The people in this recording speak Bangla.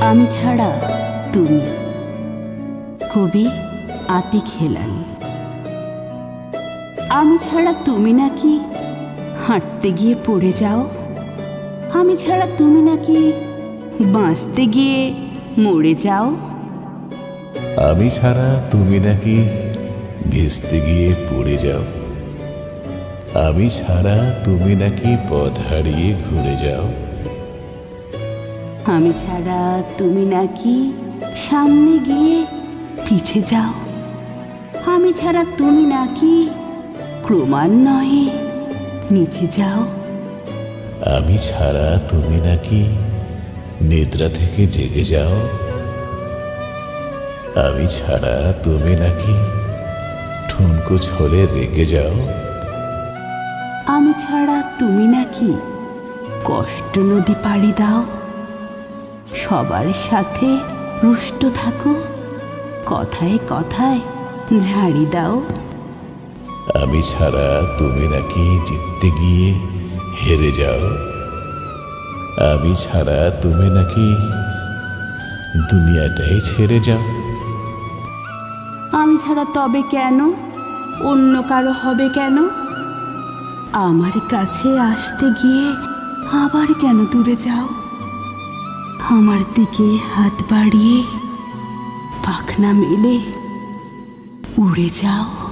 আমি ছাড়া তুমি। কবি আতিক হেলাল। আমি ছাড়া তুমি নাকি হাঁটতে গিয়ে পড়ে যাও? আমি ছাড়া তুমি নাকি বাঁচতে গিয়ে মরে যাও? আমি ছাড়া তুমি নাকি ভেস্তে গিয়ে পড়ে যাও? আমি ছাড়া তুমি নাকি পথ হারিয়ে ঘুরে যাও? আমি ছাড়া তুমি নাকি সামনে গিয়ে পিছে যাও। আমি ছাড়া তুমি নাকি ক্রমান্বয়ে নিচে যাও। আমি ছাড়া তুমি নাকি নিদ্রা থেকে জেগে যাও। আমি ছাড়া তুমি নাকি ঠুনকো ছলে রেগে যাও। আমি ছাড়া তুমি নাকি কষ্ট নদী পাড়ি দাও। সবার সাথে রুষ্ট থাকো। কথায় কথায় ঝাড়ি দাও। আমি ছাড়া তুমি নাকি জিততে গিয়ে হেরে যাও। আমি ছাড়া তুমি নাকি দুনিয়াটাই ছেড়ে যাও। আমি ছাড়া তবে কেন? অন্য কারও হবে কেন? আমার কাছে আসতে গিয়ে আবার কেন দূরে যাও? আমার দিকে হাত বাড়িয়ে পাখনা মেলে উড়ে যাও